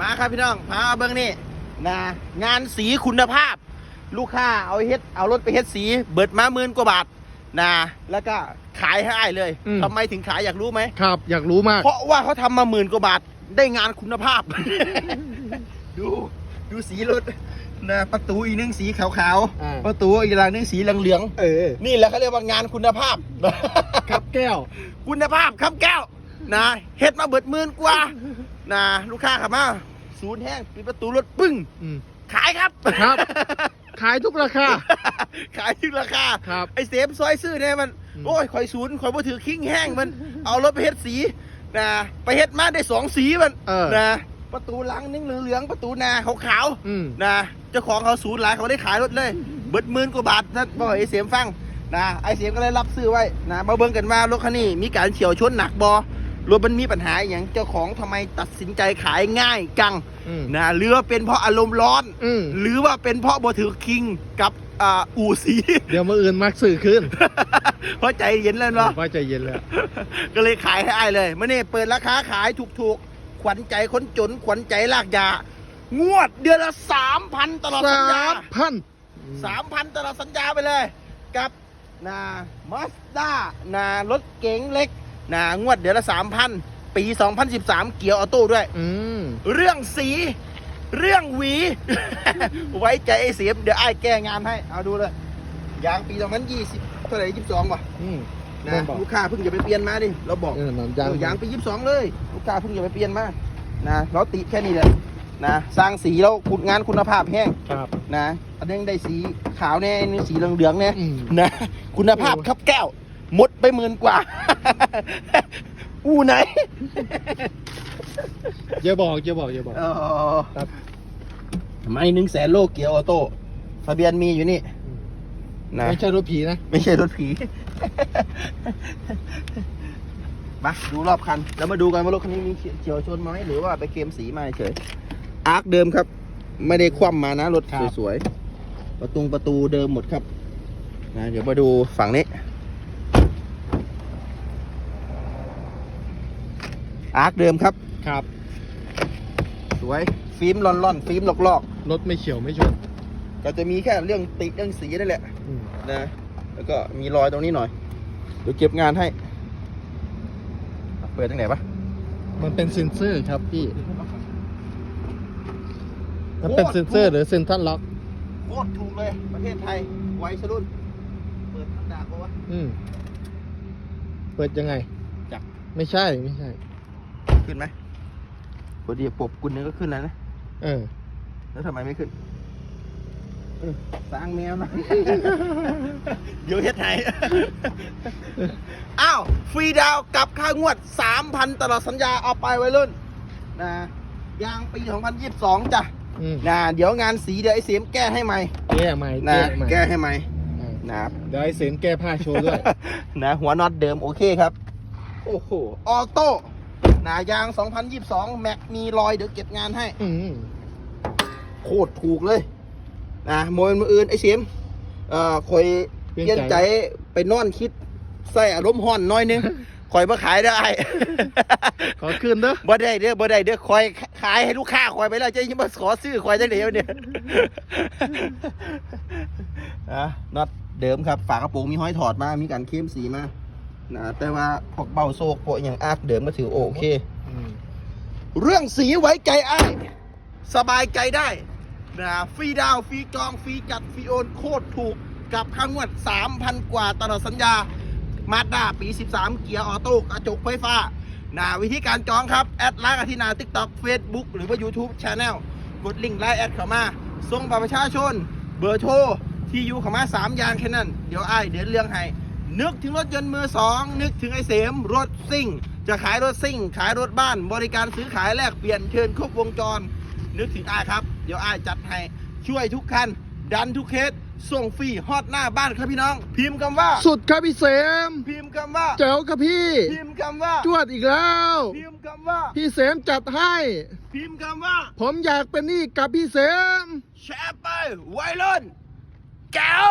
มาครับพี่น้องพาเบิ้งนี่นะงานสีคุณภาพ ลูกค้าเอาเฮ็ดเอารถไปเฮ็ดสี เบิดมาหมื่นกว่าบาทนะแล้วก็ขายให้อ้ายเลยอืม ทำไมถึงขายอยากรู้ไหม ครับ อยากรู้มาก เพราะว่าเขาทำมาหมื่นกว่าบาทได้งานคุณภาพ ดูดูสีรถนะประตูอีกหนึงสีขาวอ่า ๆ ประตูอีกหลังหนึงสีเหลืองเออ ๆนี่แหละเขาเรียกว่างานคุณภาพ ครับแก้ว คุณภาพครับแก้ว นะเฮ็ดมาเบิดหมื่นกว่านะลูกค้าขับมาศูนย์แห้งปิดประตูรถปึ้งอืมขายครับ ครับ ขายทุกราคา ขายถึงราคาครับไอ้เสมซอยซื้อเนี่ยมันอืมโอ้ยคอยศูนย์คอยบ่ถือคิงแห้งมัน เอารถไปเฮ็ดสีนะไปเฮ็ดมาได้สองสีมันเออนะประตูหลังนึงเหลืองๆประตูหน้าขาวอืมๆนะเจ้าของเขาศูนย์หลายเขาได้ขายรถเลย เบิดหมื่นกว่าบาทนั่นบอกไอ้เสียมฟังนะไอ้เสียมก็เลยรับซื้อไว้นะมาเบิ่งกันว่ารถคันนี้มีการเฉียวชนหนักบอ รถมันมีปัญหาอหย่างเจ้าของทำไมตัดสินใจขายง่ายจังอืมนะหรือว่าเป็นเพราะอารมณ์ร้อนอืมหรือว่าเป็นเพราะบ่ถือคิงกับอ่าอู่สี เดี๋ยวมาอื่นมักสื่อขึ้น เพราะใจเย็นแล้วเนาะว่าใจเย็นเลยก็เลยขายให้อ้ายเลยมื่อนี้เปิดราคาขายถูกๆ ขวัญใจคนจน ขวัญใจลากยา งวดเดือนละสามพันตลอดสัญญาสามพันสามพันตลอดสัญญาไปเลย กับนามาสด้า นารถเก๋งเล็ก นางวดเดือนละสามพันปี 2013 เกียร์ออโต้ด้วย อืมเรื่องสี เรื่องหวี ไว้ใจไอ้เสียมเดี๋ยวไอ้ายแก้งานให้ เอาดูเลยยางปี 2020เท่าไหร่22ป่ะอืม นะแม่นบอกลูกค้าเพิ่งจะไปเปลี่ยนมาดิ เราบอกเออหนอนเอยางอยางปี 22 เลย ลูกค้าเพิ่งจะไปเปลี่ยนมา นะเราติแค่นี้เลยนะ สร้างสีแล้วคุณงานคุณภาพแห้งครับนะอันนี้ได้สีขาวแน่อันนี้สีเหลืองๆเนี่ยอืม นะ คุณภาพครับแก้ว หมดไปหมื่นกว่า อู้ไหนอย่าบอกอย่าบอกอย่าบอกอ๋อครับไม่หนึ่งแสนโลเกียวออโต้ทะเบียนมีอยู่นี่ นะ ไม่ใช่รถผีนะ ไม่ใช่รถผี มาดูรอบคัน แล้วมาดูกันว่ารถคันนี้มีเฉียวชนไหมหรือว่าไปเกมสีมาเฉย อาร์คเดิมครับ ไม่ได้คว่ำมานะ รถครับ สวยๆ ประตูประตูเดิมหมดครับ นะ เดี๋ยวมาดูฝั่งนี้ อาร์คเดิมครับ ครับ สวย ฟิล์มล่อนๆ ฟิล์มลอกรถไม่เฉียวไม่ชนๆ ก็จะมีแค่เรื่องติเรื่องสีนั่นแหละ อืมนะ แล้วก็มีรอยตรงนี้หน่อย เดี๋ยวเก็บงานให้ เปิดทางไหนปะมันเป็นเซ็นเซอร์ครับพี่ มันเป็นเซ็นเซอร์หรือเซ็นทรัลล็อก โคตรถูกเลย ประเทศไทย ไวสรุ่น เปิดธรรมดาปะวะ อืม เปิดยังไงจับไม่ใช่ไม่ใช่ ขึ้นไหมพอดีปบกุญนึงก็ขึ้นแล้วนะ เออ แล้วทำไมไม่ขึ้นเออสร้างแมวหนะเดี๋ยวเฮ็ดไห้อ้าว ฟรีดาวน์กับค่างวด 3,000 ตลอดสัญญาเอาไปไว้รุ่น นะยางปี 2022 จ้ะอืมนะเดี๋ยวงานสีเดี๋ยวไอ้เสียมแก้ให้ใหม่ แก้ใหม่นะแก้ใหม่แก้ให้ใหม่อ่านะครับเดี๋ยวไอ้เสนแก้ผ้าโชว์ด้วย นะ หัวน็อตเดิมโอเคครับ โอ้โห ออโต้ นะยาง 2022 แม็กมีรอยเดี๋ยวเก็บงานให้อืมโคตรถูกเลยนะโมยมืออื่นไอ้เสียมเอ่อคอยเปลี่ยนใจไปนอนคิด ใส่อารมณ์ห่อนหน้อยนึงคอยมาขายได้ ขอคืนเด้อบ่ได้เด้อบ่ได้เด้อคอยขายให้ลูกค้าคอยไปแล้วจะยังมาขอซื้อคอยจังเดียวเนี่ยอะน็อตเดิมครับ ฝากระโปรงมีห้อยถอดมา มีการเข้มสีมา นะแต่ว่าพวกเบาโซกพวกอย่างอาร์คเดิมก็ถือโอเคอืมเรื่องสีไว้ใจไอ้ายสบายใจได้นะฟรีดาวน์ฟรีจองฟรีจัดฟรีโอนโคตรถูกกับค่างวด 3,000 กว่าตลอดสัญญา มาด้าปี 13 เกียร์ออโต้กระจกไฟฟ้านะวิธีการจองครับ แอดไลน์กับที่หนา TikTok Facebook หรือว่า YouTube Channel กดลิงก์ไลน์แอดเข้ามาส่งบัตรประชาชน เบอร์โทรที่อยู่เข้ามา 3 อย่างแค่นั้น เดี๋ยวไอ้ายเดี๋ยวเรื่องให้ นึกถึงรถยนต์มือสองนึกถึงไอ้เสมรถซิ่ง จะขายรถซิ่ง ขายรถบ้าน บริการซื้อขายแลกเปลี่ยนเชิญครบวงจร นึกถึงอ้ายครับ เดี๋ยวอ้ายจัดให้ช่วยทุกคัน ดันทุกเคสส่งฟรีฮอดหน้าบ้านครับพี่น้อง พิมพ์คำว่า สุดครับพี่เสม พิมพ์คำว่าเจ๋วครับพี่ พิมพ์คำว่าจวดอีกแล้ว พิมพ์คำว่า พี่เสมจัดให้ พิมพ์คำว่า ผมอยากเป็นหนี่กับพี่เสม แชร์ไปไวรุ่นแก้ว